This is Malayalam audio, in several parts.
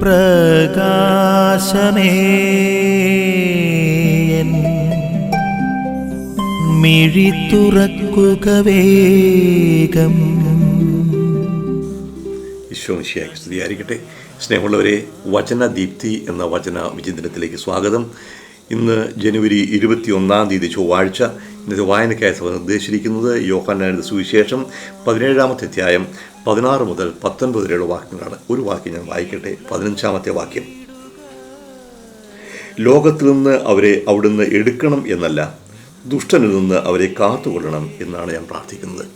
പ്രകാശമേ. മിഴി തുറക്കുക വേഗം. സ്തുതിയായിരിക്കട്ടെ. സ്നേഹമുള്ളവരെ വചനദീപ്തി എന്ന വചന വിചിന്തനത്തിലേക്ക് സ്വാഗതം. ഇന്ന് ജനുവരി ഇരുപത്തി ഒന്നാം തീയതി ചൊവ്വാഴ്ച ഇന്നത്തെ വായനയ്ക്കായി നിർദ്ദേശിച്ചിരിക്കുന്നത് യോഹന്നാരുടെ സുവിശേഷം പതിനേഴാമത്തെ അധ്യായം പതിനാറ് മുതൽ പത്തൊൻപത് വരെയുള്ള വാക്യങ്ങളാണ്. ഒരു വാക്യം ഞാൻ വായിക്കട്ടെ. പതിനഞ്ചാമത്തെ വാക്യം. ലോകത്തിൽ നിന്ന് അവരെ അവിടുന്ന് എടുക്കണം എന്നല്ല ദുഷ്ടനിൽ നിന്ന് അവരെ കാത്തുകൊള്ളണം എന്നാണ് ഞാൻ പ്രാർത്ഥിക്കുന്നത്.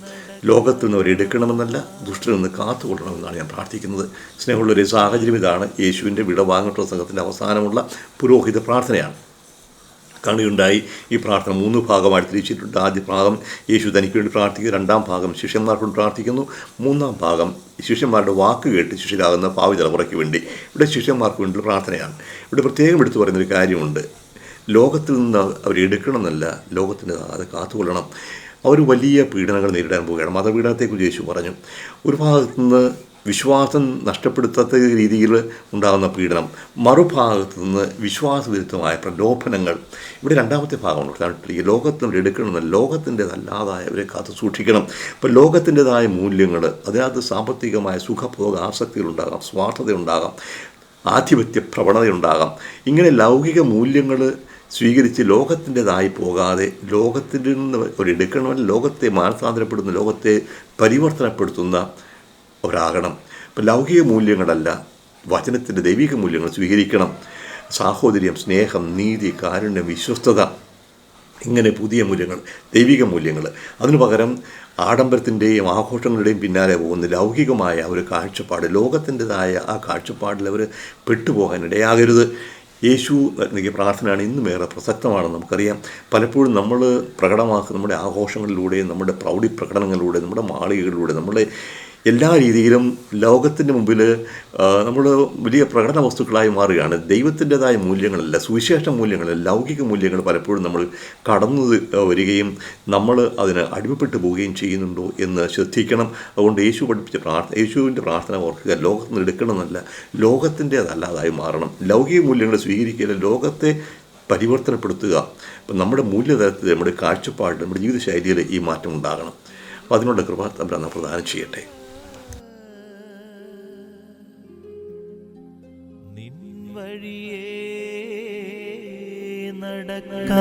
ലോകത്തിൽ നിന്ന് അവരെ എടുക്കണമെന്നല്ല ദുഷ്ടനിൽ നിന്ന് കാത്തുകൊള്ളണമെന്നാണ് ഞാൻ പ്രാർത്ഥിക്കുന്നത്. സ്നേഹമുള്ളൊരു സാഹചര്യം ഇതാണ്. യേശുവിന്റെ വിടവാങ്ങട്ട സംഘത്തിന്റെ അവസാനമുള്ള പുരോഹിത പ്രാർത്ഥനയാണ്. കണിയുണ്ടായി ഈ പ്രാർത്ഥന മൂന്ന് ഭാഗമായി തിരിച്ചിട്ടുണ്ട്. ആദ്യ ഭാഗം യേശു തനിക്ക് വേണ്ടി പ്രാർത്ഥിക്കുന്നു. രണ്ടാം ഭാഗം ശിഷ്യന്മാർക്ക് വേണ്ടി പ്രാർത്ഥിക്കുന്നു. മൂന്നാം ഭാഗം ശിഷ്യന്മാരുടെ വാക്ക് കേട്ട് ശിഷ്യരാകുന്ന ഭാവി തലമുറയ്ക്ക് വേണ്ടി. ഇവിടെ ശിഷ്യന്മാർക്ക് വേണ്ടി പ്രാർത്ഥനയാണ്. ഇവിടെ പ്രത്യേകം എടുത്തു പറയുന്നൊരു കാര്യമുണ്ട്. ലോകത്തിൽ നിന്ന് അവർ എടുക്കണമെന്നല്ല ലോകത്തിന് അത് കാത്തുകൊള്ളണം. അവർ വലിയ പീഡനങ്ങൾ നേരിടാൻ പോവുകയാണ്. മതപീഡനത്തെക്കുറിച്ച് യേശു പറഞ്ഞു. ഒരു ഭാഗത്തു നിന്ന് വിശ്വാസം നഷ്ടപ്പെടുത്താത്ത രീതിയിൽ ഉണ്ടാകുന്ന പീഡനം. മറുഭാഗത്തു നിന്ന് വിശ്വാസവിരുദ്ധമായ പ്രലോഭനങ്ങൾ. ഇവിടെ രണ്ടാമത്തെ ഭാഗമുണ്ട്. കാരണം ഈ ലോകത്തിന് എടുക്കണമെന്ന് ലോകത്തിന്റെതല്ലാതായവരെ കാത്തു സൂക്ഷിക്കണം. ഇപ്പം ലോകത്തിന്റെതായ മൂല്യങ്ങൾ അതിനകത്ത് സാമ്പത്തികമായ സുഖഭോഗ ആസക്തികളുണ്ടാകാം സ്വാർത്ഥതയുണ്ടാകാം ആധിപത്യ പ്രവണതയുണ്ടാകാം. ഇങ്ങനെ ലൗകിക മൂല്യങ്ങൾ സ്വീകരിച്ച് ലോകത്തിന്റെതായി പോകാതെ ലോകത്തിൽ നിന്ന് ഒരു എടുക്കണമെങ്കിൽ ലോകത്തെ മാനസാന്തരപ്പെടുന്ന ലോകത്തെ പരിവർത്തനപ്പെടുത്തുന്ന ഒരാകണം. ഇപ്പം ലൗകിക മൂല്യങ്ങളല്ല വചനത്തിന്റെ ദൈവിക മൂല്യങ്ങൾ സ്വീകരിക്കണം. സാഹോദര്യം സ്നേഹം നീതി കാരുണ്യം വിശ്വസ്തത ഇങ്ങനെ പുതിയ മൂല്യങ്ങൾ ദൈവിക മൂല്യങ്ങൾ. അതിനു പകരം ആഡംബരത്തിന്റെയും ആഘോഷങ്ങളുടെയും പിന്നാലെ പോകുന്ന ലൗകികമായ ഒരു കാഴ്ചപ്പാട് ലോകത്തിന്റെതായ ആ കാഴ്ചപ്പാടിൽ അവർ പെട്ടുപോകാൻ ഇടയാകരുത്. യേശു നൽകിയ പ്രാർത്ഥനയാണ് ഇന്നും ഏറെ പ്രസക്തമാണെന്ന് നമുക്കറിയാം. പലപ്പോഴും നമ്മൾ പ്രകടമാക്കുന്ന നമ്മുടെ ആഘോഷങ്ങളിലൂടെയും നമ്മുടെ പ്രൗഢി പ്രകടനങ്ങളിലൂടെ നമ്മുടെ മാളികകളിലൂടെ നമ്മുടെ എല്ലാ രീതിയിലും ലോകത്തിന്റെ മുമ്പിൽ നമ്മൾ വലിയ പ്രകടന വസ്തുക്കളായി മാറുകയാണ്. ദൈവത്തിന്റെതായ മൂല്യങ്ങളല്ല സുവിശേഷ മൂല്യങ്ങളല്ല ലൗകിക മൂല്യങ്ങൾ പലപ്പോഴും നമ്മൾ കടന്നു വരികയും നമ്മൾ അതിന് അടിമപ്പെട്ടു പോവുകയും ചെയ്യുന്നുണ്ടോ എന്ന് ശ്രദ്ധിക്കണം. അതുകൊണ്ട് യേശു പഠിപ്പിച്ച പ്രാർത്ഥന യേശുവിന്റെ പ്രാർത്ഥന ഓർക്കുക. ലോകത്ത് നിന്ന് എടുക്കണമെന്നല്ല ലോകത്തിന്റേതല്ലാതായി മാറണം. ലൗകിക മൂല്യങ്ങൾ സ്വീകരിക്കുക ലോകത്തെ പരിവർത്തനപ്പെടുത്തുക. അപ്പം നമ്മുടെ മൂല്യതലത്തിൽ നമ്മുടെ കാഴ്ചപ്പാട് നമ്മുടെ ജീവിതശൈലിയിൽ ഈ മാറ്റം ഉണ്ടാകണം. അപ്പോൾ അതിനുള്ള കൃപ തമ്മിൽ പ്രദാനം ചെയ്യട്ടെ. നിൻ വഴിയേ നടക്ക